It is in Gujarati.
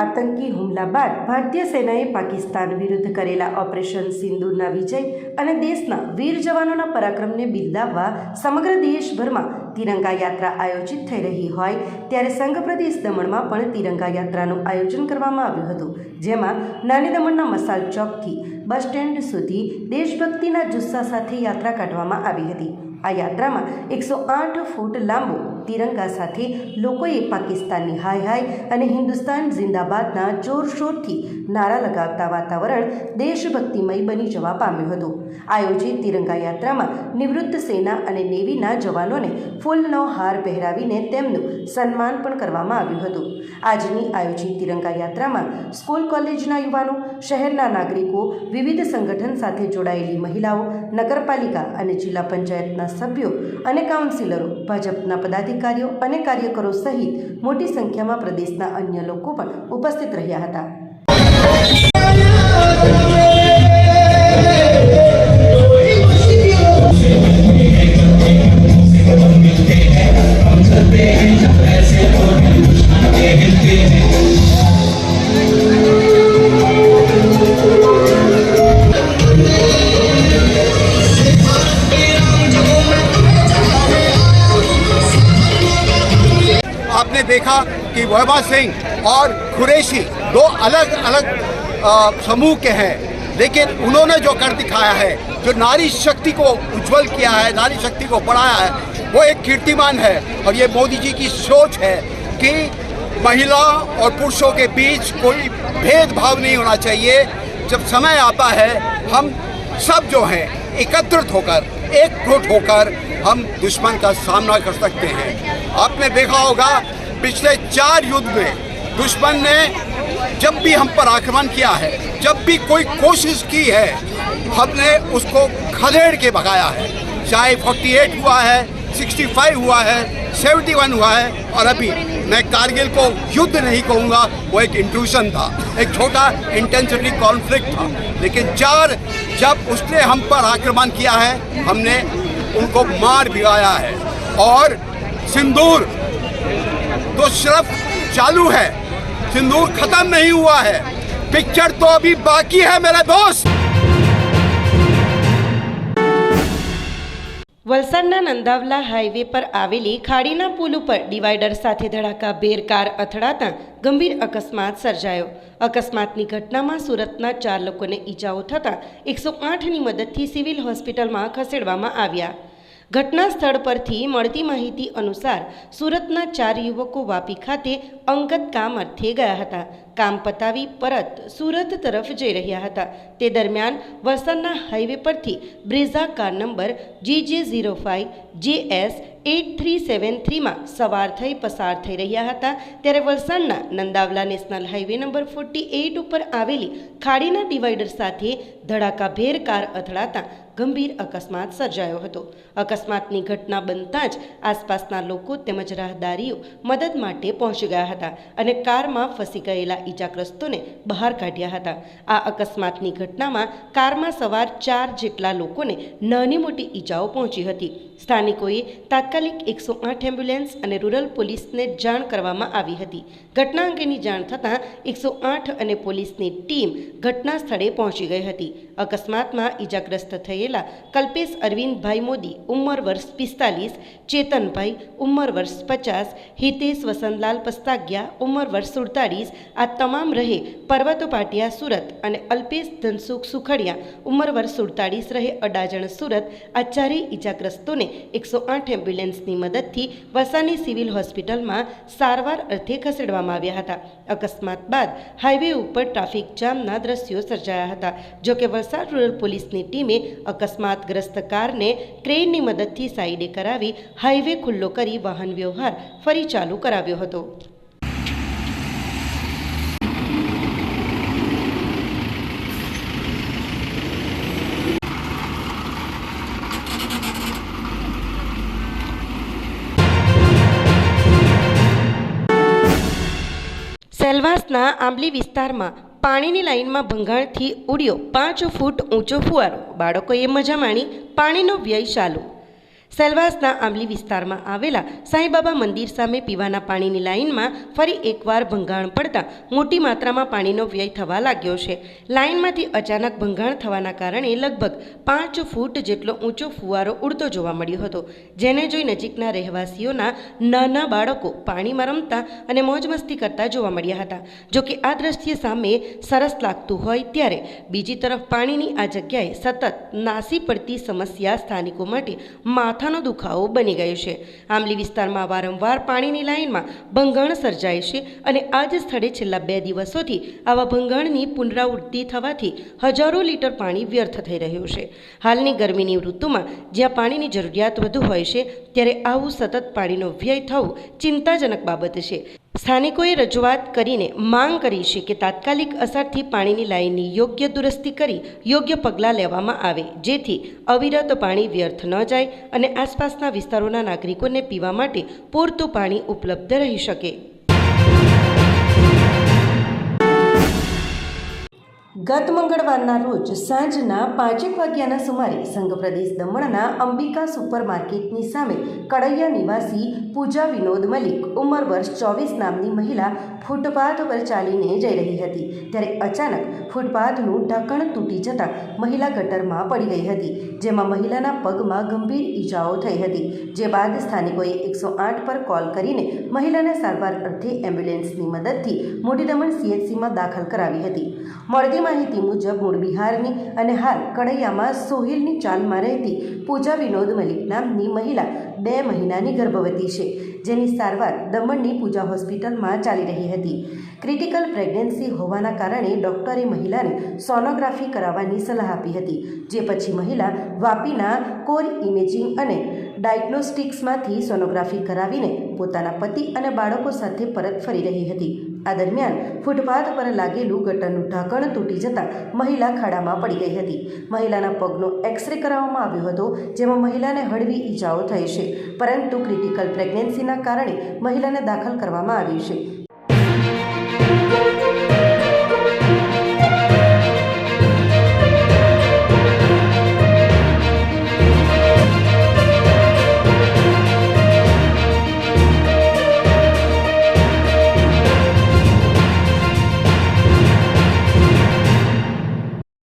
આતંકી હુમલા બાદ ભારતીય સેનાએ પાકિસ્તાન વિરુદ્ધ કરેલા ઓપરેશન સિંદૂરના વિજય અને દેશના વીર જવાનોના પરાક્રમને બિરદાવવા સમગ્ર દેશભરમાં તિરંગા યાત્રા આયોજિત થઈ રહી હોય ત્યારે સંઘ પ્રદેશ દમણમાં પણ તિરંગા યાત્રાનું આયોજન કરવામાં આવ્યું હતું, જેમાં નાની દમણના મસાલ ચોકથી બસ સ્ટેન્ડ સુધી દેશભક્તિના જુસ્સા સાથે યાત્રા કાઢવામાં આવી હતી. આ યાત્રામાં એકસો આઠ ફૂટ લાંબો તિરંગા સાથે લોકોએ પાકિસ્તાનની હાય હાય અને હિન્દુસ્તાન જિંદાબાદના જોરશોરથી નારા લગાવતા વાતાવરણ દેશભક્તિમય બની જવા પામ્યું હતું. આયોજિત તિરંગા યાત્રામાં નિવૃત્ત સેના અને નેવીના જવાનોને ફૂલનો હાર પહેરાવીને તેમનું સન્માન પણ કરવામાં આવ્યું હતું. આજની આયોજિત તિરંગા યાત્રામાં સ્કૂલ કોલેજના યુવાનો, શહેરના નાગરિકો, વિવિધ સંગઠન સાથે જોડાયેલી મહિલાઓ, નગરપાલિકા અને જિલ્લા પંચાયતના સભ્યો અને કાઉન્સિલરો, ભાજપના પદાધિકારીઓ અને કાર્યકરો સહિત મોટી સંખ્યામાં પ્રદેશના અન્ય લોકો પણ ઉપસ્થિત રહ્યા હતા. देखा कि वैभव सिंह और कुरैशी दो अलग अलग समूह के हैं। लेकिन उन्होंने जो कर दिखाया है, जो नारी शक्ति को उज्जवल किया है, नारी शक्ति को बढ़ाया है, वो एक कीर्तिमान है। और ये मोदी जी की सोच है कि महिला और पुरुषों के बीच कोई भेदभाव नहीं होना चाहिए। जब समय आता है, हम सब जो हैं, एकत्रित होकर, एकजुट होकर हम दुश्मन का सामना कर सकते हैं। आपने देखा होगा पिछले चार युद्ध में दुश्मन ने जब भी हम पर आक्रमण किया है, जब भी कोई कोशिश की है, हमने उसको खदेड़ के भगाया है। चाहे 48 हुआ है 65 हुआ है 71 हुआ है, और अभी मैं कारगिल को युद्ध नहीं कहूँगा, वो एक इंट्रूशन था, एक छोटा इंटेंसिटी कॉन्फ्लिक्ट था। लेकिन चार, जब उसने हम पर आक्रमण किया है, हमने उनको मार भिगाया है। और सिंदूर तो सिर्फ चालू है सिंदूर खत्म नहीं हुआ है पिक्चर तो अभी बाकी है मेरे दोस्त વલસાડના નંદાવલા હાઈવે પર આવેલી ખાડીના પુલ ઉપર ડિવાઈડર સાથે ધડાકા બેર કાર અથડાતા ગંભીર અકસ્માત સર્જાયો અકસ્માતની ઘટનામાં સુરતના ચાર લોકોને ઈજાઓ થતાં એકસો આઠની મદદથી સિવિલ હોસ્પિટલમાં ખસેડવામાં આવ્યા ઘટના સ્થળ પરથી મળતી માહિતી અનુસાર સુરતના ચાર યુવકો વાપી ખાતે અંગત કામ અર્થે ગયા હતા. કામ પતાવી પરત સુરત તરફ જઈ રહ્યા હતા. તે દરમિયાન વલસાડના હાઈવે પરથી Brezza car number G J zero five J S eight three seven થ્રીમાં સવાર થઈ પસાર થઈ રહ્યા હતા. ત્યારે વલસાડના Nandavala national highway number forty eight ઉપર આવેલી ખાડીના ડિવાઈડર સાથે ધડાકાભેર કાર અથડાતા ગંભીર અકસ્માત સર્જાયો હતો. અકસ્માતની ઘટના બનતા જ આસપાસના લોકો તેમજ રાહદારીઓ મદદ માટે પહોંચી ગયા હતા અને કારમાં ફસી ગયેલા ઈજાગ્રસ્તોને બહાર કાઢ્યા હતા. આ અકસ્માતની ઘટનામાં કારમાં સવાર ચાર જેટલા લોકોને નાની મોટી ઈજાઓ પહોંચી હતી. સ્થાનિકોએ તાત્કાલિક એકસો આઠ એમ્બ્યુલન્સ અને રૂરલ પોલીસને જાણ કરવામાં આવી હતી. ઘટના અંગેની જાણ થતાં એકસો આઠ અને પોલીસની ટીમ ઘટના સ્થળે પહોંચી ગઈ હતી. અકસ્માતમાં ઈજાગ્રસ્ત થયેલા કલ્પેશ અરવિંદભાઈ મોદી, ઉંમર વર્ષ પિસ્તાલીસ, ચેતનભાઈ, ઉંમર વર્ષ પચાસ, હિતેશ વસંતલાલ પસ્તાગ્યા, ઉંમર વર્ષ સુડતાલીસ આ તમામ રહે પર્વતો પાટિયા, સુરત અને અલ્પેશ ધનસુખ સુખડિયા, ઉંમર વર્ષ સુડતાલીસ રહે અડાજણ, સુરત, આ ચારેય ઈજાગ્રસ્તોને એકસો આઠ એમ્બ્યુલન્સની મદદથી વસાની સિવિલ હોસ્પિટલમાં સારવાર અર્થે ખસેડવામાં આવ્યા હતા. અકસ્માત બાદ હાઈવે ઉપર ટ્રાફિક જામના દ્રશ્યો સર્જાયા હતા. જોકે વલસાડ રૂરલ પોલીસની ટીમે અકસ્માતગ્રસ્ત કારને ક્રેનની મદદથી સાઈડે કરાવી હાઈવે ખુલ્લો કરી વાહન વ્યવહાર ફરી ચાલુ કરાવ્યો હતો. સેલવાસના આંબલી વિસ્તારમાં પાણીની લાઇનમાં ભંગાણથી ઉડ્યો પાંચ ફૂટ ઊંચો ફુવારો. બાળકોએ મજા માણી પાણીનો વ્યય ચાલુ. સેલવાસના આંબલી વિસ્તારમાં આવેલા સાંઈબાબા મંદિર સામે પીવાના પાણીની લાઇનમાં ફરી એકવાર ભંગાણ પડતા મોટી માત્રામાં પાણીનો વ્યય થવા લાગ્યો છે. લાઇનમાંથી અચાનક ભંગાણ થવાના કારણે લગભગ પાંચ ફૂટ જેટલો ઊંચો ફુવારો ઉડતો જોવા મળ્યો હતો, જેને જોઈ નજીકના રહેવાસીઓના નાના બાળકો પાણીમાં રમતા અને મોજ મસ્તી કરતા જોવા મળ્યા હતા. જોકે આ દ્રશ્ય સામે સરસ લાગતું હોય ત્યારે બીજી તરફ પાણીની આ જગ્યાએ સતત નાસી પડતી સમસ્યા સ્થાનિકો માટે માથાનો દુખાવો બની ગયો છે. આંબલી વિસ્તારમાં વારંવાર પાણીની લાઇનમાં ભંગાણ સર્જાય છે અને આ જ સ્થળે છેલ્લા બે દિવસોથી આવા ભંગાણની પુનરાવૃત્તિ થવાથી હજારો લીટર પાણી વ્યર્થ થઈ રહ્યું છે. હાલની ગરમીની ઋતુમાં જ્યાં પાણીની જરૂરિયાત વધુ હોય છે, ત્યારે આવું સતત પાણીનો વ્યય થવું ચિંતાજનક બાબત છે. સ્થાનિકોએ રજૂઆત કરીને માંગ કરી છે કે તાત્કાલિક અસરથી પાણીની લાઇનની યોગ્ય દુરસ્તી કરી યોગ્ય પગલાં લેવામાં આવે, જેથી અવિરત પાણી વ્યર્થ ન જાય અને આસપાસના વિસ્તારોના નાગરિકોને પીવા માટે પૂરતું પાણી ઉપલબ્ધ રહી શકે. ગત મંગળવારના રોજ સાંજના પાંચેક વાગ્યાના સુમારે સંઘ પ્રદેશ દમણના અંબિકા સુપર માર્કેટની સામે કડૈયા નિવાસી પૂજા વિનોદ મલિક, ઉંમર વર્ષ ચોવીસ નામની મહિલા ફૂટપાથ પર ચાલીને જઈ રહી હતી. ત્યારે અચાનક ફૂટપાથનું ઢાંકણ તૂટી જતાં મહિલા ગટરમાં પડી ગઈ હતી, જેમાં મહિલાના પગમાં ગંભીર ઈજાઓ થઈ હતી. જે બાદ સ્થાનિકોએ એકસો આઠ પર કોલ કરીને મહિલાને સારવાર અર્થે એમ્બ્યુલન્સની મદદથી મોટી દમણ સીએચસીમાં દાખલ કરાવી હતી. મળતી માહિતી મુજબ મૂળ બિહારની અને હાલ કડૈયામાં સોહિલની ચાલમાં રહેતી પૂજા વિનોદ મલિક નામની મહિલા બે મહિનાની ગર્ભવતી છે, જેની સારવાર દમણની પૂજા હોસ્પિટલમાં ચાલી રહી હતી. ક્રિટિકલ પ્રેગ્નન્સી હોવાના કારણે ડૉક્ટરે મહિલાને સોનોગ્રાફી કરાવવાની સલાહ આપી હતી, જે પછી મહિલા વાપીના કોર ઇમેજિંગ અને ડાયગ્નોસ્ટિક્સમાંથી સોનોગ્રાફી કરાવીને પોતાના પતિ અને બાળકો સાથે પરત ફરી રહી હતી. આ દરમિયાન ફૂટપાથ પર લાગેલું ગટરનું ઢાંકણ તૂટી જતાં મહિલા ખાડામાં પડી ગઈ હતી. મહિલાના પગનો એક્સરે કરાવવામાં આવ્યો હતો, જેમાં મહિલાને હળવી ઈજાઓ થઈ છે, પરંતુ ક્રિટિકલ પ્રેગ્નન્સીના કારણે મહિલાને દાખલ કરવામાં આવી છે.